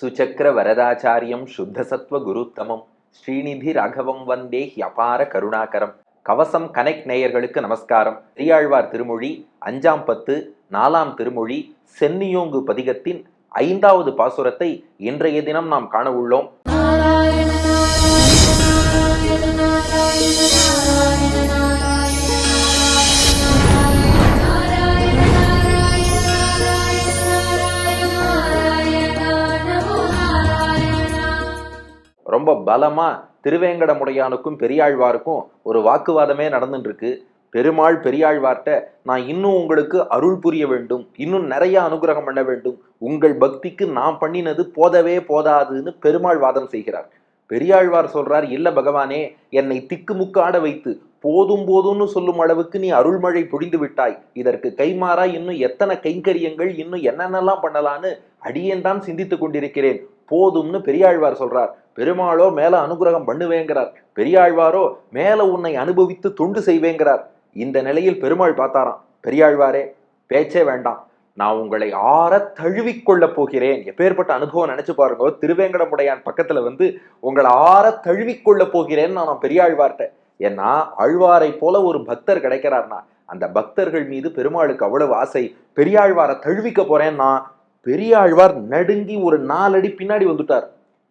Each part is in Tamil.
சுச்சக்கர வரதாச்சாரியம் சுத்தசத்வ குருத்தமம் ஸ்ரீநிதி ராகவம் வந்தே ஹியபார கருணாகரம். கவசம் கனெக்ட் நேயர்களுக்கு நமஸ்காரம். பெரியாழ்வார் திருமொழி அஞ்சாம் பத்து நாலாம் திருமொழி சென்னியோங்கு பதிகத்தின் ஐந்தாவது பாசுரத்தை இன்றைய தினம் நாம் காண உள்ளோம். ரொம்ப பலமாக திருவேங்கடமுடையானுக்கும் பெரியாழ்வாருக்கும் ஒரு வாக்குவாதமே நடந்துட்டுருக்கு பெருமாள் பெரியாழ்வார்ட்ட நான் இன்னும் உங்களுக்கு அருள் புரிய வேண்டும். இன்னும் நிறைய அனுகிரகம் பண்ண வேண்டும். உங்கள் பக்திக்கு நான் பண்ணினது போதவே போதாதுன்னு பெருமாள் வாதம் செய்கிறார். பெரியாழ்வார் சொல்றார் இல்ல பகவானே என்னை திக்குமுக்காட வைத்து போதும் போதும்னு சொல்லும் அளவுக்கு நீ அருள்மழை பொழிந்து விட்டாய். இதற்கு கைமாறா இன்னும் எத்தனை கைங்கரியங்கள் இன்னும் என்னென்னலாம் பண்ணலான்னு அடியேன் தான் சிந்தித்துக் கொண்டிருக்கிறேன். போதும்னு பெரியாழ்வார் சொல்றார். பெருமாளோ மேல அனுகிரகம் பண்ணுவேங்கிறார். பெரியாழ்வாரோ மேல உன்னை அனுபவித்து தொண்டு செய்வேங்கிறார். இந்த நிலையில் பெருமாள் பார்த்தாராம். பெரியாழ்வாரே பேச்சே வேண்டாம். நான் உங்களை ஆற தழுவிக்கொள்ளப் போகிறேன். எப்பேற்பட்ட அனுபவம் நினைச்சு பாருங்க திருவேங்கடமுடையான் பக்கத்துல வந்து உங்களை ஆற தழுவிக்கொள்ளப் போகிறேன்னு நான் பெரியாழ்வார்ட்ட. ஏன்னா அழ்வாரை போல ஒரு பக்தர் கிடைக்கிறார்னா அந்த பக்தர்கள் மீது பெருமாளுக்கு அவ்வளவு ஆசை பெரியாழ்வாரை தழுவிக்க போறேன்னா பெரியாழ்வார் நடுங்கி ஒரு நாலடி பின்னாடி வந்துட்டார்.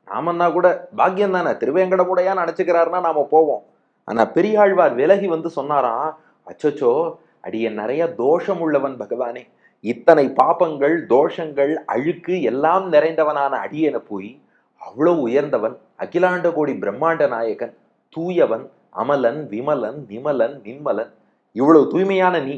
நாமன்னா கூட பாக்கியம் தானே திருவேங்கடமுடையான்னு நினைச்சுக்கிறாருன்னா நாம போவோம். ஆனா பெரியாழ்வார் விலகி வந்து சொன்னாராம் அச்சச்சோ அடிய நிறைய தோஷம் உள்ளவன் பகவானே. இத்தனை பாபங்கள் தோஷங்கள் அழுக்கு எல்லாம் நிறைந்தவனான அடியனை போய் அவ்வளவு உயர்ந்தவன் அகிலாண்ட கோடி பிரம்மாண்ட நாயகன் தூயவன் அமலன் விமலன் நிமலன் நிம்மலன் இவ்வளவு தூய்மையான நீ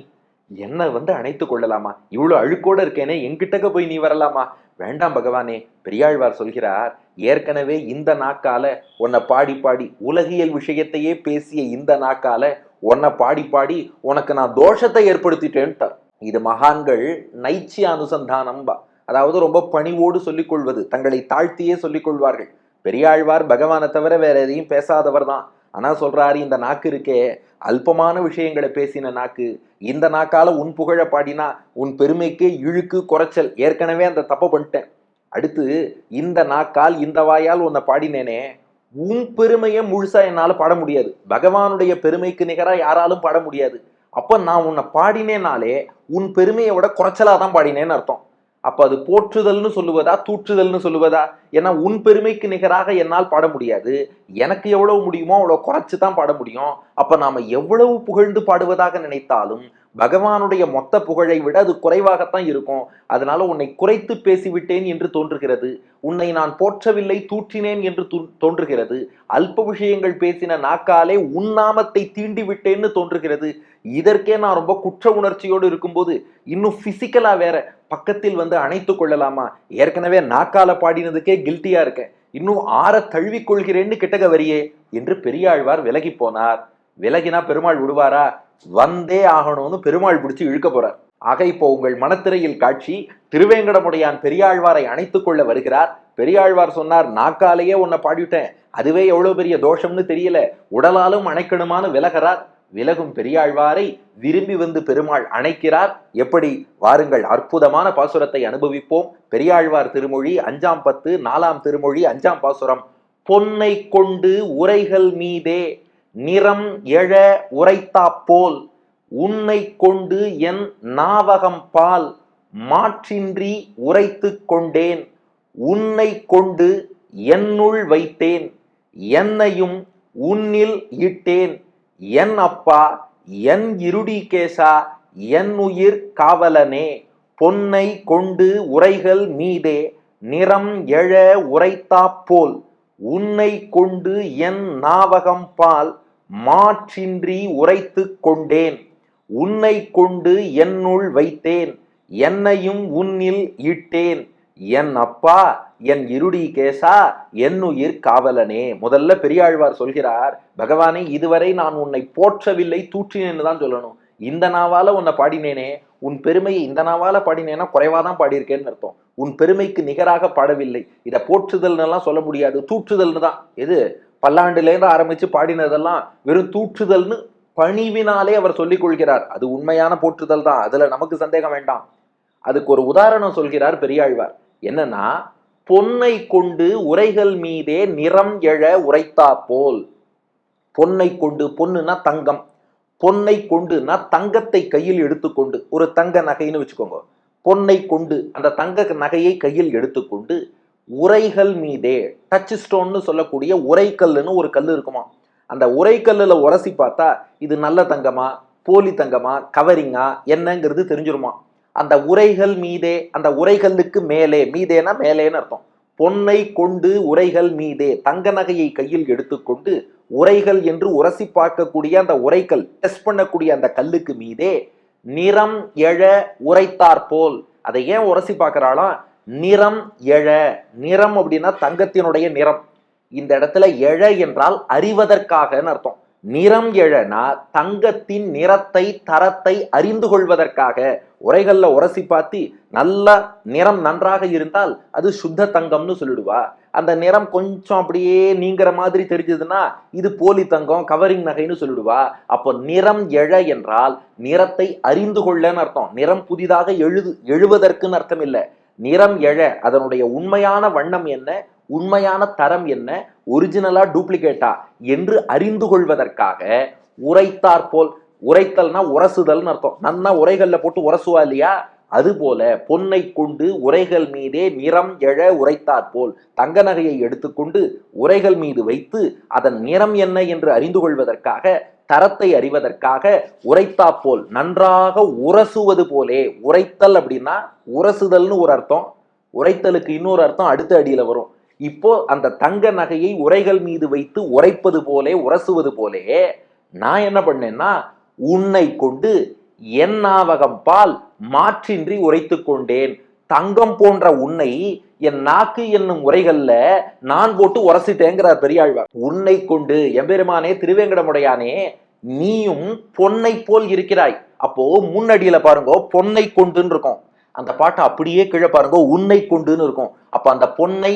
என்னை வந்து அணைத்து கொள்ளலாமா? இவ்வளோ அழுக்கோட இருக்கேனே எங்கிட்டக்க போய் நீ வரலாமா? வேண்டாம் பகவானே பெரியாழ்வார் சொல்கிறார் ஏற்கனவே இந்த நாக்கால உன்னை பாடி பாடி உலகியல் விஷயத்தையே பேசிய இந்த நாக்கால உன்னை பாடி பாடி உனக்கு நான் தோஷத்தை ஏற்படுத்திட்டேன்ட்டார். இது மகான்கள் நைச்சிய அனுசந்தானம்பா அதாவது ரொம்ப பணிவோடு சொல்லிக்கொள்வது தங்களை தாழ்த்தியே சொல்லிக் கொள்வார்கள் பெரியாழ்வார் பகவானை தவிர வேற எதையும் பேசாதவர் தான். ஆனால் சொல்கிறாரு இந்த நாக்கு இருக்கே. அல்பமான விஷயங்களை பேசின நாக்கு. இந்த நாக்கால உன் புகழ பாடினா உன் பெருமைக்கு இழுக்கு குறைச்சல். ஏற்கனவே அந்த தப்பை பண்ணிட்டேன். அடுத்து இந்த நாக்கால் இந்த வாயால் உன்னை பாடினேனே. உன் பெருமையை முழுசா என்னால் பாட முடியாது. பகவானுடைய பெருமைக்கு நிகரா யாராலும் பாட முடியாது. அப்போ நான் உன்னை பாடினேனாலே உன் பெருமையை விட குறைச்சலாக தான் பாடினேன்னு அர்த்தம். அப்ப அது போற்றுதல்னு சொல்லுவதா தூற்றுதல்னு சொல்லுவதா? ஏன்னா உன் பெருமைக்கு நிகராக என்னால் பாட முடியாது. எனக்கு எவ்வளவு முடியுமோ அவ்வளவு குறைச்சு தான் பாட முடியும். அப்ப நாம எவ்வளவு புகழ்ந்து பாடுவதாக நினைத்தாலும் பகவானுடைய மொத்த புகழை விட அது குறைவாகத்தான் இருக்கும். அதனால உன்னை குறைத்து பேசிவிட்டேன் என்று தோன்றுகிறது. உன்னை நான் போற்றவில்லை தூற்றினேன் என்று தோன்றுகிறது. அல்ப விஷயங்கள் பேசின நாக்காலே உன் நாமத்தை தீண்டி விட்டேன்னு தோன்றுகிறது. இதற்கே நான் ரொம்ப குற்ற உணர்ச்சியோடு இருக்கும்போது இன்னும் பிசிக்கலா வேற பக்கத்தில் வந்து அணைத்து கொள்ளலாமா? ஏற்கனவே நாக்கால பாடினதுக்கே கில்ட்டியா இருக்கேன். இன்னும் ஆற தழுவி கொள்கிறேன்னு கிட்டக வரியே என்று பெரியாழ்வார் விலகி போனார். விலகினா பெருமாள் விடுவாரா? வந்தே ஆகணும்னு பெருமாள் பிடிச்சி இழுக்க போறார். ஆக இப்போ உங்கள் மனத்திரையில் காட்சி திருவேங்கடமுடையான் பெரியாழ்வாரை அணைத்துக் கொள்ள வருகிறார். பெரியாழ்வார் சொன்னார் நாக்காலேயே உன்னை பாடிவிட்டேன். அதுவே எவ்வளவு பெரிய தோஷம்னு தெரியல. உடலாலும் அணைக்கணுமான்னு விலகிறார். விலகும் பெரியாழ்வாரை விரும்பி வந்து பெருமாள் அணைக்கிறார். எப்படி? வாருங்கள் அற்புதமான பாசுரத்தை அனுபவிப்போம். பெரியாழ்வார் திருமொழி அஞ்சாம் பத்து நாலாம் திருமொழி அஞ்சாம் பாசுரம். பொன்னை கொண்டு உரைகள் மீதே நிறம் எழ உரைத்தாப்போல் உன்னை கொண்டு என் நாவகம் பால் மாற்றின்றி உரைத்து கொண்டேன். உன்னை கொண்டு என்னுள் வைத்தேன் என்னையும் உன்னில் இட்டேன். என் அப்பா என் இருடிகேசா என் உயிர் காவலனே பொன்னை கொண்டு உரைகள் மீதே நிறம் எழ உரைத்தாப்போல் உன்னை கொண்டு என் நாவகம் பால் மாற்றின்றி உரைத்துக் கொண்டேன். உன்னை கொண்டு என்னுள் வைத்தேன் என்னையும் உன்னில் இட்டேன். என் அப்பா என் இருடி கேசா என் உயிர் காவலனே. முதல்ல பெரியாழ்வார் சொல்கிறார் பகவானே இதுவரை நான் உன்னை போற்றவில்லை தூற்றினேன்னு தான் சொல்லணும். இந்த நாவால உன்னை பாடினேனே. உன் பெருமையை இந்த நாவால பாடினேன்னா குறைவா தான் பாடியிருக்கேன்னு அர்த்தம். உன் பெருமைக்கு நிகராக பாடவில்லை. இதை போற்றுதல்னெல்லாம் சொல்ல முடியாது. தூற்றுதல்னு தான். எது? பல்லாண்டுலேருந்து ஆரம்பிச்சு பாடினதெல்லாம் வெறும் தூற்றுதல்னு பணிவினாலே அவர் சொல்லிக் கொள்கிறார். அது உண்மையான போற்றுதல் தான். அதுல நமக்கு சந்தேகம் வேண்டாம். அதுக்கு ஒரு உதாரணம் சொல்கிறார் பெரியாழ்வார். என்னன்னா பொன்னை கொண்டு உரைகள் மீதே நிறம் எழ உரைத்தா போல். பொன்னை கொண்டு பொண்ணுனா தங்கம். பொன்னை கொண்டுனா தங்கத்தை கையில் எடுத்துக்கொண்டு ஒரு தங்க நகைன்னு வச்சுக்கோங்க. பொன்னை கொண்டு அந்த தங்க நகையை கையில் எடுத்துக்கொண்டு உரைகள் மீதே டச் ஸ்டோன்னு சொல்லக்கூடிய உரைக்கல்லுன்னு ஒரு கல் இருக்குமா? அந்த உரைக்கல்லில் உரசி பார்த்தா இது நல்ல தங்கமா போலி தங்கமா கவரிங்கா என்னங்கிறது தெரிஞ்சிருமா? அந்த உரைகள் மீதே அந்த உரைகளுக்கு மேலே மீதேனா மேலேன்னு அர்த்தம். பொன்னை கொண்டு உரைகள் மீதே தங்க நகையை கையில் எடுத்துக்கொண்டு உரைகள் என்று உரசி பார்க்கக்கூடிய அந்த உரைக்கல் டெஸ்ட் பண்ணக்கூடிய அந்த கல்லுக்கு மீதே நிறம் எழ உரைத்தார் போல். அதை ஏன் உரசி பார்க்கறாளாம் நிறம் எழ நிறம் அப்படின்னா தங்கத்தினுடைய நிறம். இந்த இடத்துல எழ என்றால் அறிவதற்காகன்னு அர்த்தம். நிறம் எழனா தங்கத்தின் நிறத்தை தரத்தை அறிந்து கொள்வதற்காக. உரைகளில் உரசி பார்த்து நல்ல நிறம் நன்றாக இருந்தால் அது சுத்த தங்கம்னு சொல்லிடுவா. அந்த நிறம் கொஞ்சம் அப்படியே நீங்கிற மாதிரி தெரிஞ்சதுன்னா இது போலி தங்கம் கவரிங் நகைன்னு சொல்லிடுவா. அப்போ நிறம் எழ என்றால் நிறத்தை அறிந்து கொள்ளன்னு அர்த்தம். நிறம் புதிதாக எழுது எழுவதற்குன்னு அர்த்தம் இல்லை. நிறம் எழ அதனுடைய உண்மையான வண்ணம் என்ன உண்மையான தரம் என்ன ஒரிஜினலா டூப்ளிகேட்டா என்று அறிந்து கொள்வதற்காக உரைத்தார் போல் உரைத்தல்னா உரசுதல்னு அர்த்தம். நன்னா உரைகள்ல போட்டு உரசுவா இல்லையா? அதுபோல பொன்னை கொண்டு உரைகள் மீதே நிறம் எழ உரைத்தாற் போல் தங்க நகையை எடுத்துக்கொண்டு உரைகள் மீது வைத்து அதன் நிறம் என்ன என்று அறிந்து கொள்வதற்காக தரத்தை அறிவதற்காக உரைத்தாற்போல் நன்றாக உரசுவது போலே உரைத்தல் அப்படின்னா உரசுதல்னு ஒரு அர்த்தம். உரைத்தலுக்கு இன்னொரு அர்த்தம் அடுத்த அடியில வரும். இப்போ அந்த தங்க நகையை உரைகள் மீது வைத்து உரைப்பது போலே உரசுவது போலே நான் என்ன பண்ணேன்னா உன்னை கொண்டு என் நாவகம் பால் மாற்றின்றி உரைத்து கொண்டேன். தங்கம் போன்ற உன்னை என் நாக்கு என்னும் உரைகள்ல நான் போட்டு உரசிட்டேங்கிறார் பெரியாழ்வார். உன்னை கொண்டு எம்பெருமானே திருவேங்கடமுடையானே நீயும் பொன்னை போல் இருக்கிறாய். அப்போ முன்னடியில பாருங்க பொன்னை கொண்டுன்னு இருக்கும். அந்த பாட்டை அப்படியே கீழே பாருங்க உன்னை கொண்டுன்னு இருக்கும். அப்ப அந்த பொன்னை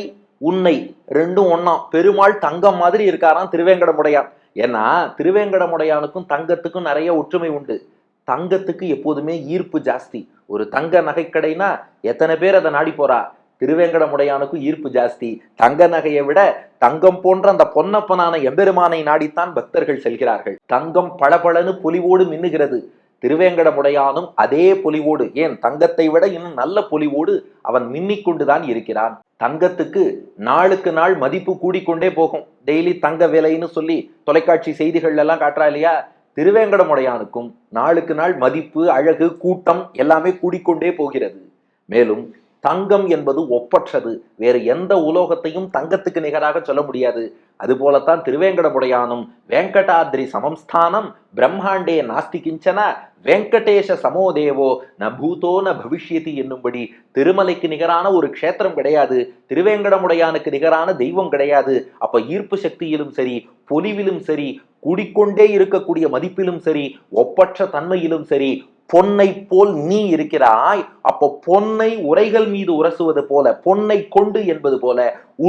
உன்னை ரெண்டும் ஒன்னா பெருமாள் தங்கம் மாதிரி இருக்காராம் திருவேங்கடமுடையான் ஏன்னா திருவேங்கடமுடையானுக்கும் தங்கத்துக்கும் நிறைய ஒற்றுமை உண்டு. தங்கத்துக்கு எப்போதுமே ஈர்ப்பு ஜாஸ்தி. ஒரு தங்க நகைக்கடைனா எத்தனை பேர் அதை நாடி போறா? திருவேங்கடமுடையானுக்கும் ஈர்ப்பு ஜாஸ்தி. தங்க நகையை விட தங்கம் போன்ற அந்த பொன்னப்பனான எம்பெருமானை நாடித்தான் பக்தர்கள் செல்கிறார்கள். தங்கம் பளபளன்னு பொலிவோடு மின்னுகிறது. திருவேங்கடமுடையானும் அதே பொலிவோடு. ஏன்? தங்கத்தை விட இன்னும் நல்ல பொலிவோடு அவன் மின்னிக் கொண்டுதான் இருக்கிறான். தங்கத்துக்கு நாளுக்கு நாள் மதிப்பு கூடிக்கொண்டே போகும். டெய்லி தங்க விலைன்னு சொல்லி தொலைக்காட்சி செய்திகள் எல்லாம் காட்டுறா இல்லையா? திருவேங்கடமுடையானுக்கும் நாளுக்கு நாள் மதிப்பு அழகு கூட்டம் எல்லாமே கூடிக்கொண்டே போகிறது. மேலும் தங்கம் என்பது ஒப்பற்றது. வேறு எந்த உலோகத்தையும் தங்கத்துக்கு நிகராக சொல்ல முடியாது. அதுபோலத்தான் திருவேங்கடமுடையானும் வெங்கடாத்ரி சமம்ஸ்தானம் பிரம்மாண்டே நாஸ்தி கிஞ்சன வெங்கடேஷ சமோதேவோ ந பூதோ ந பவிஷ்யதி என்னும்படி திருமலைக்கு நிகரான ஒரு க்ஷேத்திரம் கிடையாது. திருவேங்கடமுடையானுக்கு நிகரான தெய்வம் கிடையாது. அப்ப ஈர்ப்பு சக்தியிலும் சரி பொலிவிலும் சரி கூடிக்கொண்டே இருக்கக்கூடிய மதிப்பிலும் சரி ஒப்பற்ற தன்மையிலும் சரி பொன்னை போல் நீ இருக்கிறாய். அப்போ பொன்னை உரைகள் மீது உரசுவது போல பொன்னை கொண்டு என்பது போல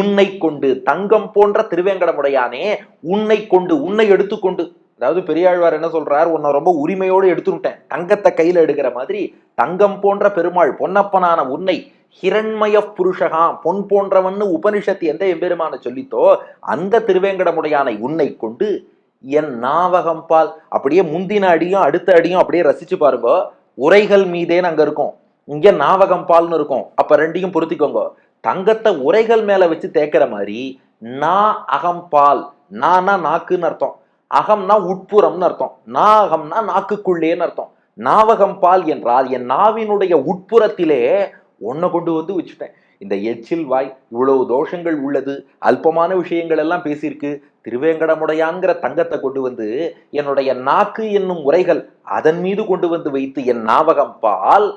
உன்னை கொண்டு தங்கம் போன்ற திருவேங்கடமுடையானே உன்னை கொண்டு உன்னை எடுத்துக்கொண்டு. அதாவது பெரியாழ்வார் என்ன சொல்றார்? உன்னை ரொம்ப உரிமையோடு எடுத்துட்டேன் தங்கத்தை கையில எடுக்கிற மாதிரி தங்கம் போன்ற பெருமாள் பொன்னப்பனான உன்னை ஹிரண்மய புருஷகா பொன் போன்றவன்னு உபனிஷத்து எந்த எம்பெருமான சொல்லித்தோ அந்த திருவேங்கடமுடையானை உன்னை கொண்டு என் நாவகம் பால். அப்படியே முந்தின அடியும் அடுத்த அடியும் அப்படியே ரசிச்சு பாருங்க. உரைகள் மீதேன்னு அங்க இருக்கும். இங்க நாவகம் பால்னு இருக்கும். அப்ப ரெண்டையும் பொருத்திக்கோங்க. தங்கத்தை உரைகள் மேல வச்சு தேக்கிற மாதிரி நா அகம் பால். நானா நாக்குன்னு அர்த்தம். அகம்னா உட்புறம்னு அர்த்தம். நாகம்னா நாக்குக்குள்ளேன்னு அர்த்தம். நாவகம் பால் என்றால் என் நாவினுடைய உட்புறத்திலே ஒன்ன கொண்டு வந்து வச்சுட்டேன். இந்த எச்சில் வாய் இவ்வளவு தோஷங்கள் உள்ளது. அல்பமான விஷயங்கள் எல்லாம் பேசியிருக்கு. திருவேங்கடமுடையான்கிற தங்கத்தை கொண்டு வந்து என்னுடைய நாக்கு என்னும் உரைகள் அதன் மீது கொண்டு வந்து வைத்து என் நாவகம் பால்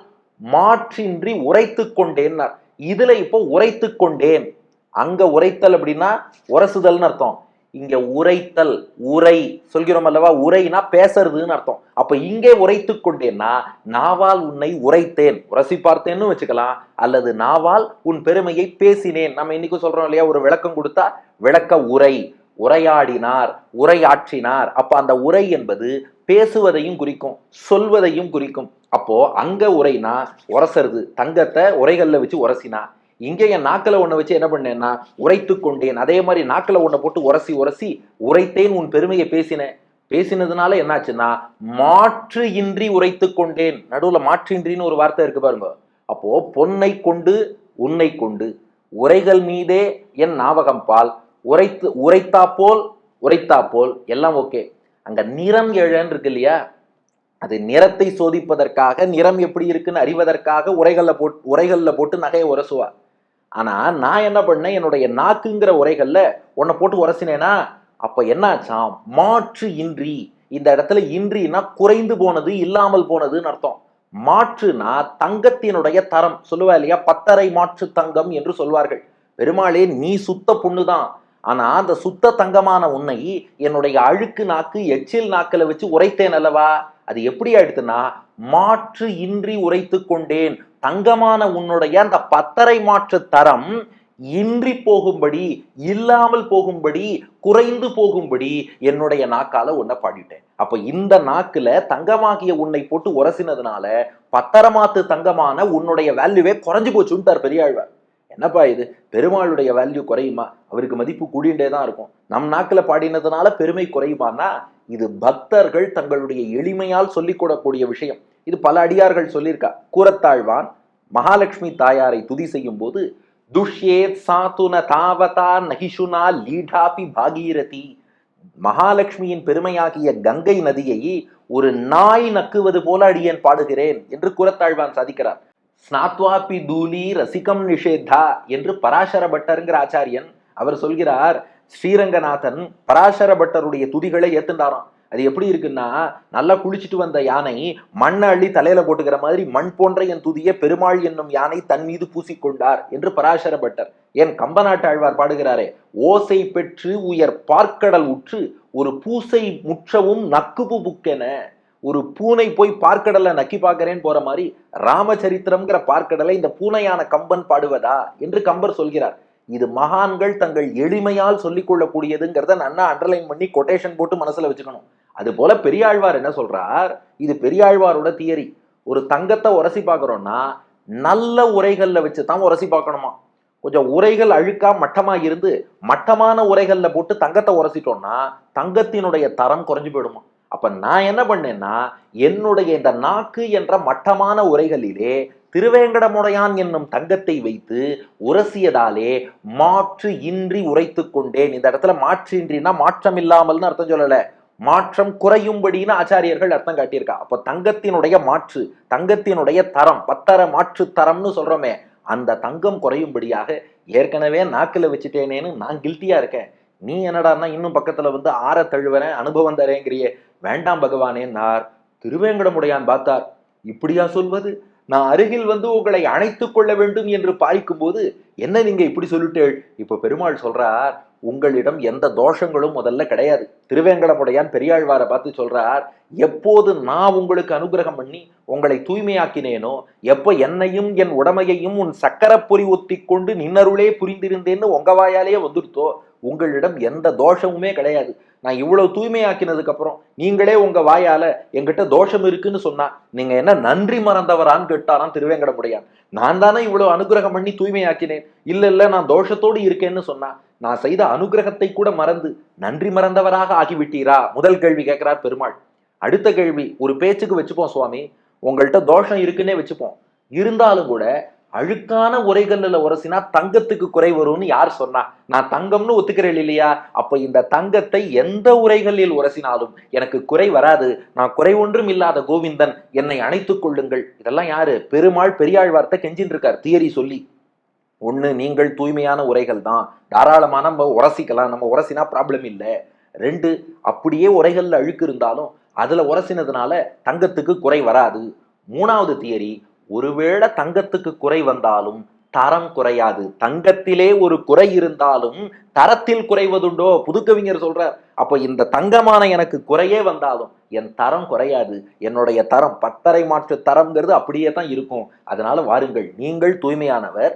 மாற்றின்றி உரைத்து கொண்டேன் இதுல இப்போ உரைத்து கொண்டேன். அங்க உரைத்தல் அப்படின்னா உரசுதல்னு அர்த்தம். இங்க உரைத்தல் உரை சொல்கிறோம் அல்லவா? உரைனா பேசுறதுன்னு அர்த்தம். அப்ப இங்கே உரைத்து கொண்டேன்னா நாவால் உன்னை உரைத்தேன். உரசி பார்த்தேன்னு வச்சுக்கலாம். அல்லது நாவால் உன் பெருமையை பேசினேன். நம்ம இன்னைக்கு சொல்றோம் இல்லையா? ஒரு விளக்கம் கொடுத்தா விளக்க உரை. உரையாடினார் உரையாற்றினார். அப்ப அந்த உரை என்பது பேசுவதையும் குறிக்கும் சொல்வதையும் குறிக்கும். அப்போ அங்க உரைனா உரசறது தங்கத்தை உரைகள்ல வச்சு உரசினா இங்கே என் நாக்கில் ஒன்றை வச்சு என்ன பண்ணேன்னா உரைத்து கொண்டேன். அதே மாதிரி நாக்கில் ஒன்றை போட்டு உரசி உரசி உரைத்தேன் உன் பெருமையை பேசினேன். பேசினதுனால என்னாச்சுன்னா மாற்று இன்றி உரைத்து கொண்டேன். நடுவில் மாற்று இன்றின்னு ஒரு வார்த்தை இருக்கு பாருங்க. அப்போ பொன்னை கொண்டு உன்னை கொண்டு உரைகள் மீதே என் ஞாபகம் பால். உரைத்து உரைத்தா போல் உரைத்தா போல் எல்லாம் ஓகே. அங்க நிறம் எழன்னு இருக்கு இல்லையா? அது நிறத்தை சோதிப்பதற்காக நிறம் எப்படி இருக்குன்னு அறிவதற்காக உரைகள்ல போட்டு உரைகள்ல போட்டு நகையை உரசுவா. ஆனா நான் என்ன பண்ணேன்? என்னுடைய நாக்குங்கிற உரைகள்ல உன்னை போட்டு உரசினேனா? அப்ப என்னாச்சாம் மாற்று இன்றி. இந்த இடத்துல இன்றினா குறைந்து போனது இல்லாமல் போனதுன்னு அர்த்தம். மாற்றுனா தங்கத்தினுடைய தரம். சொல்லுவா இல்லையா? பத்தரை மாற்று தங்கம் என்று சொல்வார்கள். பெருமாளே நீ சுத்த புண்ணுதான். ஆனா அந்த சுத்த தங்கமான உன்னை என்னுடைய அழுக்கு நாக்கு எச்சில் நாக்கில் வச்சு உரைத்தேன் அல்லவா? அது எப்படி ஆயிடுத்துன்னா மாற்று இன்றி உரைத்து கொண்டேன். தங்கமான உன்னுடைய அந்த பத்தரை மாற்று தரம் இன்றி போகும்படி இல்லாமல் போகும்படி குறைந்து போகும்படி என்னுடைய நாக்கால உன்னை பாடிட்டேன். அப்ப இந்த நாக்குல தங்கமாகிய உன்னை போட்டு உரசினதுனால பத்தரமாத்து தங்கமான உன்னுடைய வேல்யூவே குறைஞ்சு போச்சுன்ட்டார் பெரியாழ்வார். என்னப்பா இது? பெருமாளுடைய வேல்யூ குறையுமா? அவருக்கு மதிப்பு கூடிண்டே தான் இருக்கும். நம் நாக்குல பாடினதுனால பெருமை குறையுமானா? இது பக்தர்கள் தங்களுடைய எளிமையால் சொல்லிக் கூடக்கூடிய விஷயம். இது பல அடியார்கள் சொல்லியிருக்கா. கூரத்தாழ்வான் மகாலட்சுமி தாயாரை துதி செய்யும் போது துஷ்யேத் சாத்துன தாவதா நகிஷுனா லீடாபி பாகீரதி. மகாலட்சுமியின் பெருமையாகிய கங்கை நதியை ஒரு நாய் நக்குவது போல அடியேன் பாடுகிறேன் என்று கூரத்தாழ்வான் சாதிக்கிறார். ஸ்நாத்வாபி தூலி ரசிகம் நிஷேதா என்று பராசர பட்டருங்கிற ஆச்சாரியன் அவர் சொல்கிறார் ஸ்ரீரங்கநாதன் பராசர பட்டருடைய துதிகளை ஏத்துண்டாராம். அது எப்படி இருக்குன்னா நல்லா குளிச்சுட்டு வந்த யானை மண்ணை அள்ளி தலையில போட்டுக்கிற மாதிரி மண் போன்ற என் துதிய பெருமாள் என்னும் யானை தன் மீது பூசிக்கொண்டார் என்று பராசர பட்டர். என் கம்பநாட்டு ஆழ்வார் பாடுகிறாரே ஓசை பெற்று உயர் பார்க்கடல் உற்று ஒரு பூசை முற்றவும் நக்குபு புக்கென. ஒரு பூனை போய் பார்க்கடலை நக்கி பார்க்கிறேன் போற மாதிரி ராமச்சரித்திரம்ங்கிற பார்க்கடலை இந்த பூனையான கம்பன் பாடுவதா என்று கம்பர் சொல்கிறார். இது மகான்கள் தங்கள் எளிமையால் சொல்லிக்கொள்ளக்கூடியதுங்கிறத நன்னா அண்டர்லைன் பண்ணி கொட்டேஷன் போட்டு மனசுல வச்சுக்கணும். அது போல பெரியாழ்வார் என்ன சொல்றார்? இது பெரியாழ்வாரோட தியரி ஒரு தங்கத்தை உரசி பார்க்குறோம்னா நல்ல உரைகளில் வச்சு தான் உரசி பார்க்கணுமா? கொஞ்சம் உரைகள் அழுக்கா மட்டமாக இருந்து மட்டமான உரைகளில் போட்டு தங்கத்தை உரசிட்டோம்னா தங்கத்தினுடைய தரம் குறைஞ்சு போயிடுமா? அப்போ நான் என்ன பண்ணேன்னா என்னுடைய இந்த நாக்கு என்ற மட்டமான உரைகளிலே திருவேங்கடமுடையான் என்னும் தங்கத்தை வைத்து உரசியதாலே மாற்று இன்றி உரைத்து கொண்டேன். இந்த இடத்துல மாற்று இன்றினா மாற்றம் இல்லாமல்னு அர்த்தம் சொல்லலை. மாற்றம் குறையும்படின்னு ஆச்சாரியர்கள் அர்த்தம் காட்டியிருக்கா. அப்போ தங்கத்தினுடைய மாற்று தங்கத்தினுடைய தரம் பத்தர மாற்று தரம்னு சொல்றோமே அந்த தங்கம் குறையும்படியாக ஏற்கனவே நாக்கில் வச்சுட்டேனேன்னு நான் கில்ட்டியா இருக்கேன். நீ என்னடான்னா இன்னும் பக்கத்துல வந்து ஆற தழுவறேன் அனுபவம் தரேங்கிறியே வேண்டாம் பகவானேன்னார் திருவேங்கடமுடையான் பார்த்தார். இப்படியா சொல்வது? நான் அருகில் வந்து உங்களை அணைத்துக் கொள்ள வேண்டும் என்று பாய்க்கும் போது என்ன நீங்க இப்படி சொல்லிட்டேள்? இப்ப பெருமாள் சொல்றார் உங்களிடம் எந்த தோஷங்களும் முதல்ல கிடையாது. திருவேங்கடமுடையான் பெரியாழ்வாரை பார்த்து சொல்றார் எப்போது நான் உங்களுக்கு அனுகிரகம் பண்ணி உங்களை தூய்மையாக்கினேனோ எப்போ என்னையும் என் உடமையையும் உன் சக்கரப்பொறி ஒத்தி கொண்டு நின்னருளே புரிந்திருந்தேன்னு உங்க வாயாலேயே வந்துருத்தோ உங்களிடம் எந்த தோஷமுமே கிடையாது. நான் இவ்வளவு தூய்மையாக்கினதுக்கு அப்புறம் நீங்களே உங்க வாயால எங்கிட்ட தோஷம் இருக்குன்னு சொன்னா நீங்க என்ன நன்றி மறந்தவரான்னு கேட்டாராம் திருவேங்கடமுடையான். நான் தானே இவ்வளவு அனுகிரகம் பண்ணி தூய்மையாக்கினேன். இல்ல இல்ல நான் தோஷத்தோடு இருக்கேன்னு சொன்னா நான் செய்த அனுகிரகத்தை கூட மறந்து நன்றி மறந்தவராக ஆகிவிட்டீரா? முதல் கேள்வி கேட்கிறார் பெருமாள். அடுத்த கேள்வி ஒரு பேச்சுக்கு வச்சுப்போம் சுவாமி. உங்கள்கிட்ட தோஷம் இருக்குன்னே வச்சுப்போம். இருந்தாலும் கூட அழுக்கான உரைகல்லில் உரசினா தங்கத்துக்கு குறை வரும்னு யார் சொன்னா? நான் தங்கம்னு ஒத்துக்கிறேன் இல்லையா? அப்ப இந்த தங்கத்தை எந்த உரைகளில் உரசினாலும் எனக்கு குறை வராது. நான் குறை ஒன்றும் இல்லாத கோவிந்தன் என்னை அணைத்துக் கொள்ளுங்கள். இதெல்லாம் யாரு? பெருமாள் பெரியாழ்வார்த்தை கெஞ்சின்னு இருக்கார். தியரி சொல்லி. ஒண்ணு நீங்கள் தூய்மையான உரைகள் தான். தாராளமா நம்ம உரசிக்கலாம். நம்ம உரசினா ப்ராப்ளம் இல்லை. ரெண்டு அப்படியே உரைகள்ல அழுக்கு இருந்தாலும் அதுல உரசினதுனால தங்கத்துக்கு குறை வராது. மூணாவது தியரி ஒருவேளை தங்கத்துக்கு குறை வந்தாலும் தரம் குறையாது. தங்கத்திலே ஒரு குறை இருந்தாலும் தரத்தில் குறைவதுண்டோ? புதுக்கவிஞர் சொல்றார் அப்ப இந்த தங்கமான எனக்கு குறையே வந்தாலும் என் தரம் குறையாது. என்னுடைய தரம் பத்தரை மாற்று தரம்ங்கிறது அப்படியே தான் இருக்கும். அதனால வாருங்கள் நீங்கள் தூய்மையானவர்.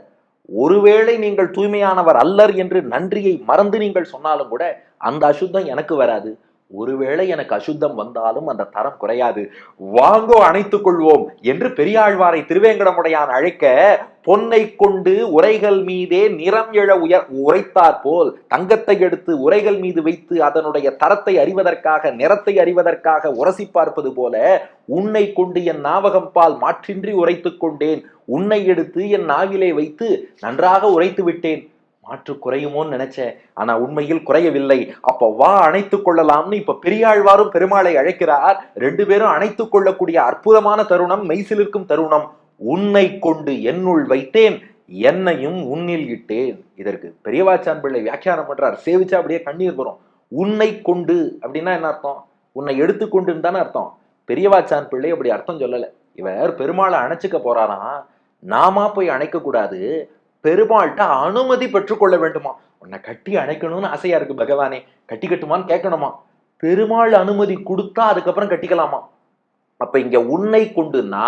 ஒருவேளை நீங்கள் தூய்மையானவர் அல்லர் என்று நன்றியை மறந்து நீங்கள் சொன்னாலும் கூட அந்த அசுத்தம் எனக்கு வராது. ஒருவேளை எனக்கு அசுத்தம் வந்தாலும் அந்த தரம் குறையாது. வாங்கோ அணைத்துக் கொள்வோம் என்று பெரியாழ்வாரை திருவேங்கடமுடையான் அழைக்க பொன்னை கொண்டு உரைகள் மீதே நிறம் எழ உயர் உரைத்தார் போல் தங்கத்தை எடுத்து உரைகள் மீது வைத்து அதனுடைய தரத்தை அறிவதற்காக நிறத்தை அறிவதற்காக உரசி பார்ப்பது போல உன்னை கொண்டு என் நாவகம் பால் மாற்றின்றி உரைத்துக் கொண்டேன். உன்னை எடுத்து என் நாவிலே வைத்து நன்றாக உரைத்து விட்டேன். மாற்று குறையுமோன்னு நினைச்சேன். ஆனா உண்மையில் குறையவில்லை. அப்ப வா அணைத்து கொள்ளலாம்னு இப்ப பெரியாழ்வாரும் பெருமாளை அழைக்கிறார். ரெண்டு பேரும் அணைத்து கொள்ளக்கூடிய அற்புதமான தருணம் மெய்சிலிருக்கும் தருணம். உன்னை கொண்டு என்னுள் வைத்தேன் என்னையும் உன்னில் இட்டேன். இதற்கு பெரியவாச்சான் பிள்ளை வியாக்கியானம் பண்றார். சேவிச்சா அப்படியே கண்ணீர் வரும். உன்னை கொண்டு அப்படின்னா என்ன அர்த்தம்? உன்னை எடுத்துக்கொண்டுன்னு தானே அர்த்தம். பெரியவாச்சான் பிள்ளை அப்படி அர்த்தம் சொல்லலை. இவர் பெருமாளை அணைச்சிக்க போறாராம். நாமா போய் அணைக்க கூடாது. பெருமாள்கிட்ட அனுமதி பெற்றுக்கொள்ள வேண்டுமா? உன்னை கட்டி அணைக்கணும்னு ஆசையா இருக்கு பகவானே. கட்டி கட்டுமான்னு கேட்கணுமா? பெருமாள் அனுமதி கொடுத்தா அதுக்கப்புறம் கட்டிக்கலாமா? அப்ப இங்க உன்னை கொண்டுனா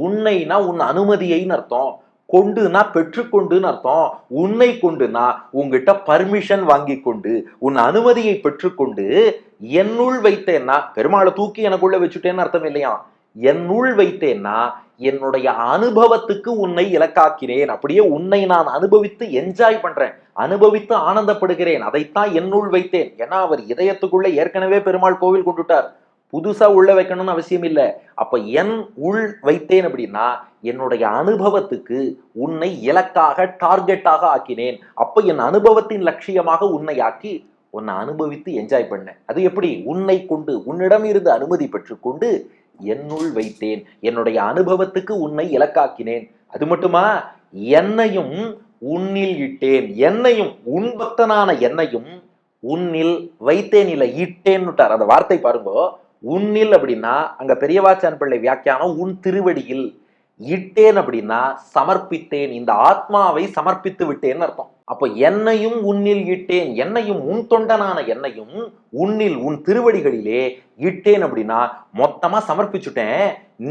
உன்னைனா உன் அனுமதியைன்னு அர்த்தம். கொண்டுனா பெற்றுக்கொண்டுன்னு அர்த்தம். உன்னை கொண்டுனா உங்ககிட்ட பர்மிஷன் வாங்கி கொண்டு உன் அனுமதியை பெற்றுக்கொண்டு என்னுள் வைத்தேன்னா பெருமாளை தூக்கி எனக்குள்ள வச்சுட்டேன்னு அர்த்தம் இல்லையா? என்னுள் வைத்தேன்னா என்னுடைய அனுபவத்துக்கு உன்னை இலக்காக்கிறேன். அப்படியே உன்னை நான் அனுபவித்து என்ஜாய் பண்றேன். அனுபவித்து ஆனந்தப்படுகிறேன். அதைத்தான் என்னுள் வைத்தேன். ஏன்னா அவர் இதயத்துக்குள்ள ஏற்கனவே பெருமாள் கோவில் கொண்டுட்டார் புதுசா உள்ள வைக்கணும்னு அவசியம் இல்லை. அப்ப என் உள் வைத்தேன் அப்படின்னா என்னுடைய அனுபவத்துக்கு உன்னை இலக்காக டார்கெட்டாக ஆக்கினேன். அப்ப என் அனுபவத்தின் லட்சியமாக உன்னை ஆக்கி உன்னை அனுபவித்து என்ஜாய் பண்ணேன். அது எப்படி? உன்னை கொண்டு உன்னிடம் இருந்து அனுமதி பெற்றுக்கொண்டு என்னுள் வைத்தேன். என்னுடைய அனுபவத்துக்கு உன்னை இலக்காக்கினேன். அது மட்டுமா? என்னையும் உன்னில் இட்டேன். என்னையும் உன் பக்தனான என்னையும் உன்னில் வைத்தேன் இல்லை இட்டேன்னுட்டார் அந்த வார்த்தை பாருங்க. உன்னில் அப்படின்னா அங்க பெரியவாச்சான் பிள்ளை வியாக்கியானம் உன் திருவடியில். இட்டேன் அப்படின்னா சமர்ப்பித்தேன். இந்த ஆத்மாவை சமர்ப்பித்து விட்டேன்னு அர்த்தம். அப்ப என்னையும் உன்னில் இட்டேன் என்னையும் உன் தொண்டனான என்னையும் உன்னில் உன் திருவடிகளிலே இட்டேன் அப்படின்னா மொத்தமா சமர்ப்பிச்சுட்டேன்.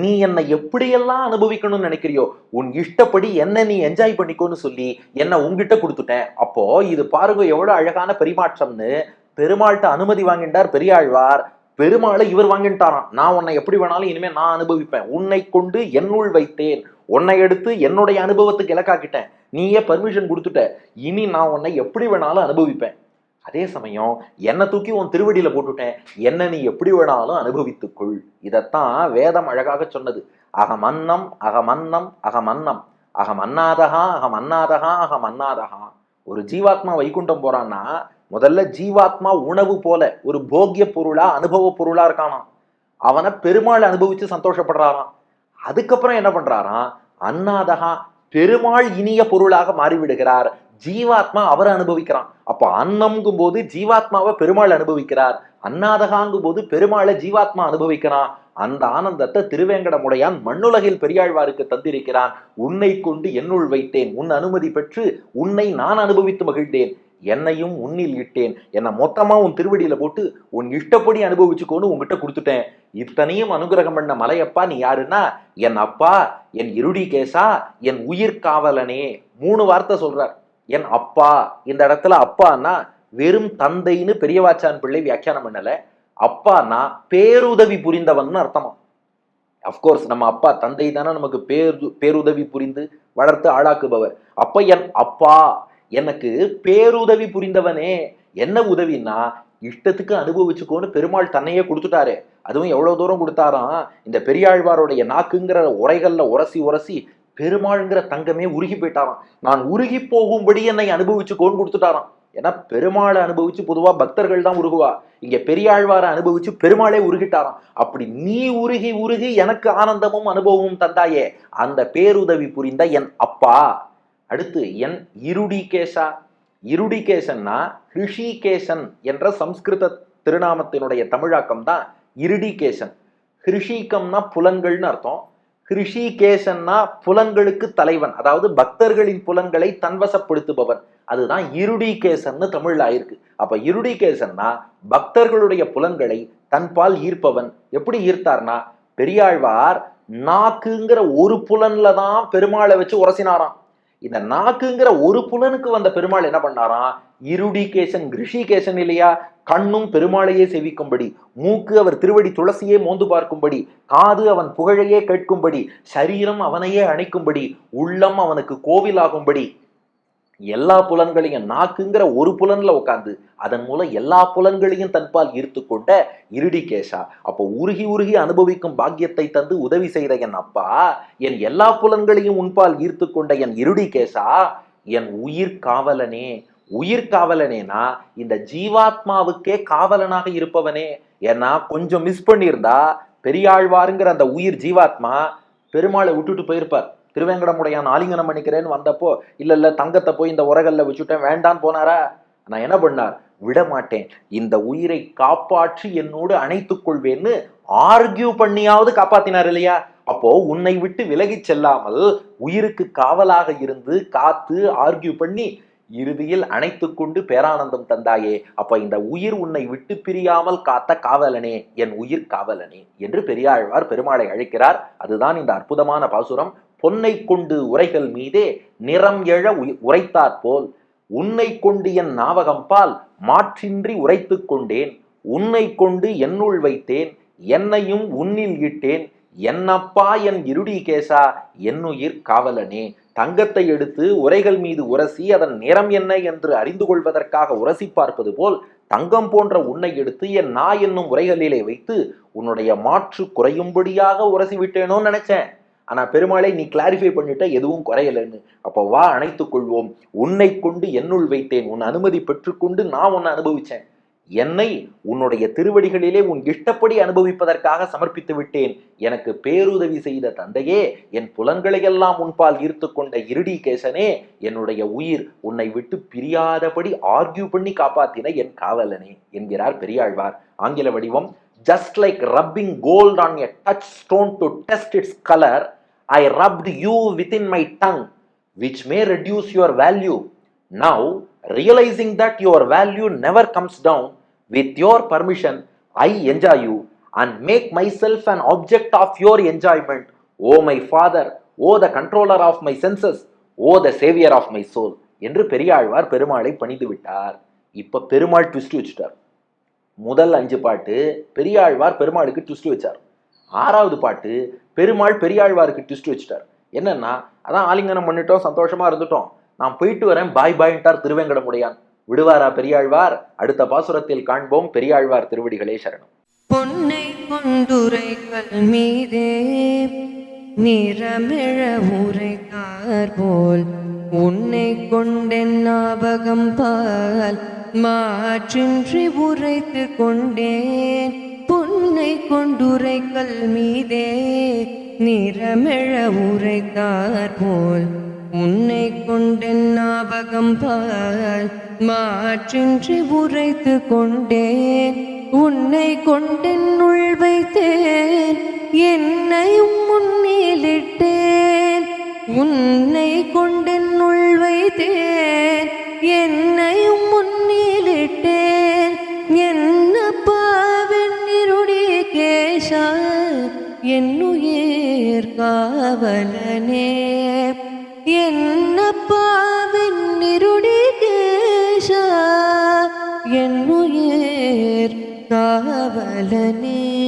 நீ என்னை எப்படியெல்லாம் அனுபவிக்கணும்னு நினைக்கிறியோ உன் இஷ்டப்படி என்ன நீ என்ஜாய் பண்ணிக்கோன்னு சொல்லி என்ன உன்கிட்ட கொடுத்துட்டேன். அப்போ இது பாருங்க எவ்வளவு அழகான பரிமாற்றம்னு. பெருமாள்கிட்ட அனுமதி வாங்கிட்டார் பெரியாழ்வார். பெருமாளை இவர் வாங்கிட்டாராம். நான் உன்னை எப்படி வேணாலும் இனிமே நான் அனுபவிப்பேன். உன்னை கொண்டு என்னுள் வைத்தேன். உன்னை எடுத்து என்னுடைய அனுபவத்துக்கு இலக்காக்கிட்டேன். நீயே பர்மிஷன் கொடுத்துட்ட. இனி நான் உன்னை எப்படி வேணாலும் அனுபவிப்பேன். அதே சமயம் என்னை தூக்கி உன் திருவடியில போட்டுட்டேன். என்ன நீ எப்படி வேணாலும் அனுபவித்துக்கொள். இதைத்தான் வேதம் அழகாக சொன்னது. அகமன்னம் அகமன்னம் அகமன்னம். அகமன்னாதகா அகமன்னாதகா அகமன்னாதகா. ஒரு ஜீவாத்மா வைகுண்டம் போறான்னா முதல்ல ஜீவாத்மா உணவு போல ஒரு போக்கிய பொருளா அனுபவ பொருளா இருக்கானாம். அவனை பெருமாள் அனுபவிச்சு சந்தோஷப்படுறாராம். அதுக்கப்புறம் என்ன பண்றாராம்? அன்னாதகா பெருமாள் இனிய பொருளாக மாறிவிடுகிறார். ஜீவாத்மா அவரை அனுபவிக்கிறான். அப்ப அன்னம்ங்கும் போது ஜீவாத்மாவை பெருமாள் அனுபவிக்கிறார். அன்னாதகாங்கும் போது பெருமாளை ஜீவாத்மா அனுபவிக்கிறான். அந்த ஆனந்தத்தை திருவேங்கடமுடையான் மண்ணுலகில் பெரியாழ்வாருக்கு தந்திருக்கிறான். உன்னை கொண்டு என்னுள் வைத்தேன். உன் அனுமதி பெற்று உன்னை நான் அனுபவித்து மகிழ்ந்தேன். என்னையும் உன்னில் இட்டேன். என்னை மொத்தமா உன் திருவடியில போட்டு உன் இஷ்டப்படி அனுபவிச்சுக்கோன்னு உங்ககிட்ட கொடுத்துட்டேன். இத்தனையும் அனுகிரகம் பண்ண மலையப்பா நீ யாருன்னா? என் அப்பா என் இருடி கேசா என் உயிர் காவலனே. மூணு வார்த்தை சொல்றார். என் அப்பா இந்த இடத்துல அப்பான்னா வெறும் தந்தைன்னு பெரியவாச்சான் பிள்ளை வியாக்கியானம் பண்ணல. அப்பான்னா பேருதவி புரிந்தவன் அர்த்தமா? அஃப்கோர்ஸ் நம்ம அப்பா தந்தை தானே நமக்கு பேரு பேருதவி புரிந்து வளர்த்து ஆளாக்குபவர். அப்ப என் அப்பா எனக்கு பேருதவி புரிந்தவனே. என்ன உதவின்னா இஷ்டத்துக்கு அனுபவிச்சுக்கோன்னு பெருமாள் தன்னையே கொடுத்துட்டாரு. அதுவும் எவ்வளவு தூரம் கொடுத்தாராம்? இந்த பெரியாழ்வாருடைய நாக்குங்கிற உரைகள்ல உரசி உரசி பெருமாள்ங்கிற தங்கமே உருகி போயிட்டாராம். நான் உருகி போகும்படி என்னை அனுபவிச்சுக்கோன்னு கொடுத்துட்டாராம். ஏன்னா பெருமாளை அனுபவிச்சு பொதுவா பக்தர்கள் தான் உருகுவா. இங்க பெரியாழ்வாரை அனுபவிச்சு பெருமாளே உருகிட்டாராம். அப்படி நீ உருகி உருகி எனக்கு ஆனந்தமும் அனுபவமும் தந்தாயே. அந்த பேருதவி புரிந்த என் அப்பா. அடுத்து என் இருடிகேசா. இருடிகேசன்னா ஹிருஷிகேசன் என்ற சம்ஸ்கிருத திருநாமத்தினுடைய தமிழாக்கம் தான் இருடிகேசன். ஹிருஷிகம்னா புலன்கள்னு அர்த்தம். ஹிருஷிகேசன்னா புலன்களுக்கு தலைவன். அதாவது பக்தர்களின் புலன்களை தன்வசப்படுத்துபவன். அதுதான் இருடிகேசன்னு தமிழில் ஆயிருக்கு. அப்போ இருடிகேசன்னா பக்தர்களுடைய புலன்களை தன்பால் ஈர்ப்பவன். எப்படி ஈர்த்தார்னா பெரியாழ்வார் நாக்குங்கிற ஒரு புலன்ல தான் பெருமாளை வச்சு உரசினாராம். இந்த நாக்குங்கிற ஒரு புலனுக்கு வந்த பெருமாள் என்ன பண்ணாராம்? இருடிகேசன் கிருஷிகேசன் இல்லையா? கண்ணும் பெருமாளையே செவிக்கும்படி மூக்கு அவர் திருவடி துளசியே மோந்து பார்க்கும்படி காது அவன் புகழையே கேட்கும்படி சரீரம் அவனையே அணைக்கும்படி உள்ளம் அவனுக்கு கோவிலாகும்படி எல்லா புலன்களையும் நாக்குங்கிற ஒரு புலன்ல உட்காந்து அதன் மூலம் எல்லா புலன்களையும் தன்பால் ஈர்த்து கொண்ட இருடிகேசா அப்போ உருகி உருகி அனுபவிக்கும் பாக்கியத்தை தந்து உதவி செய்த என் அப்பா என் எல்லா புலன்களையும் உன்பால் ஈர்த்து கொண்ட என் இருடிகேசா என் உயிர் காவலனே உயிர் காவலனேனா இந்த ஜீவாத்மாவுக்கே காவலனாக இருப்பவனே ஏன்னா கொஞ்சம் மிஸ் பண்ணியிருந்தா பெரியாழ்வாருங்கிற அந்த உயிர் ஜீவாத்மா பெருமாளை விட்டுட்டு போயிருப்பார். திருவேங்கடமுடையான் ஆலிங்கனம் பண்ணிக்கிறேன்னு வந்தப்போ இல்லை இல்லை தங்கத்தை போய் இந்த உரகல்ல வச்சுட்டேன் வேண்டான்னு போனாரா? நான் என்ன பண்ணார்? விட மாட்டேன் இந்த உயிரை காப்பாற்றி என்னோடு அணைத்துக் கொள்வேன்னு ஆர்கியூ பண்ணியாவது காப்பாத்தினார் இல்லையா? அப்போ உன்னை விட்டு விலகிச் செல்லாமல் உயிருக்கு காவலாக இருந்து காத்து ஆர்கியூ பண்ணி இறுதியில் அணைத்து கொண்டு பேரானந்தம் தந்தாயே. அப்ப இந்த உயிர் உன்னை விட்டு பிரியாமல் காத்த காவலனே என் உயிர் காவலனே என்று பெரியாழ்வார் பெருமாளை அழைக்கிறார். அதுதான் இந்த அற்புதமான பாசுரம். பொன்னை கொண்டு உரைகள் மீதே நிறம் எழ உரைத்தாற் போல். உன்னை கொண்டு என் நாவகம்பால் மாற்றின்றி உரைத்து கொண்டேன். உன்னை கொண்டு என்னுள் வைத்தேன் என்னையும் உன்னில் இட்டேன். என்னப்பா என் இருடி கேசா என்னுயிர் காவலனே. தங்கத்தை எடுத்து உரைகள் மீது உரசி அதன் நிறம் என்ன என்று அறிந்து கொள்வதற்காக உரசி பார்ப்பது போல் தங்கம் போன்ற உன்னை எடுத்து என் நா என்னும் உரைகளிலே வைத்து உன்னுடைய மாற்று குறையும்படியாக உரசி விட்டேனோன்னு நினைச்சேன். ஆனா பெருமாளை நீ கிளாரிஃபை பண்ணிட்ட எதுவும் குறையலன்னு. அப்போ வா அணைத்துக் கொள்வோம். உன்னை கொண்டு என்னுள் வைத்தேன். உன் அனுமதி பெற்றுக்கொண்டு நான் உன்னை அனுபவிச்சேன். என்னை உன்னுடைய திருவடிகளிலே உன் இஷ்டப்படி அனுபவிப்பதற்காக சமர்ப்பித்து விட்டேன். எனக்கு பேருதவி செய்த தந்தையே என் புலன்களையெல்லாம் உன்பால் ஈர்த்து கொண்ட இருடி கேசனே என்னுடைய உயிர் உன்னை விட்டு பிரியாதபடி ஆர்கியூ பண்ணி காப்பாத்தின என் காவலனே என்கிறார் பெரியாழ்வார். ஆங்கில வடிவம் just like rubbing gold on a touchstone to test its colour I color, you within my tongue which may reduce your value now realising that your value never comes down with your permission I enjoy you and make myself and object of your enjoyment oh my father oh the controller of my senses oh the saviour of my soul என்று பெரியாழ்வார் பெருமாளை பணிந்து விட்டார் இப்போ பெருமாள் ட்விஸ்ட் வச்சுட்டார் முதல் அஞ்சு பாட்டு பெரியாழ்வார் பெருமாளுக்கு ட்விஸ்ட் வச்சார் ஆறாவது பாட்டு பெருமாள் பெரியாழ்வாருக்கு ட்விஸ்ட் வச்சுட்டார் என்னன்னா அதான் ஆலிங்கனம் பண்ணிட்டோம் சந்தோஷமா இருந்துட்டோம் நான் போயிட்டு வரேன். பாய் பாய்ன்ட்டார் திருவேங்கடமுடையான். விடுவாரா பெரியாழ்வார்? அடுத்த பாசுரத்தில் காண்போம் பெரியாழ்வார் திருவடிகளே சரணம். பொன்னை கொண்டுரைகள் மீதே நிறமிழ உரைத்தார் போல் உன்னை கொண்டென் ஞாபகம் பால் மாற்றின்றி உரைத்து கொண்டேன். பொன்னை கொண்டுரைகள் மீதே நிறமிழ உரைத்தார் போல் உன்னை கொண்டென் ஞாபகம் பார். மாற்றின்றி உரைத்து கொண்டேன். உன்னை கொண்டென் உள் வைத்தேன். என்னை முன்னிலிட்டேன் உன்னை கொண்டென் உள் வைத்தேன். என்னை முன்னிலிட்டேன் என்ன பாவென்னிருடி கேசா என்னுயிர் காவலனே. என்ன பாவென்னிருடி கேசா? என்னுயிர் காவலனே.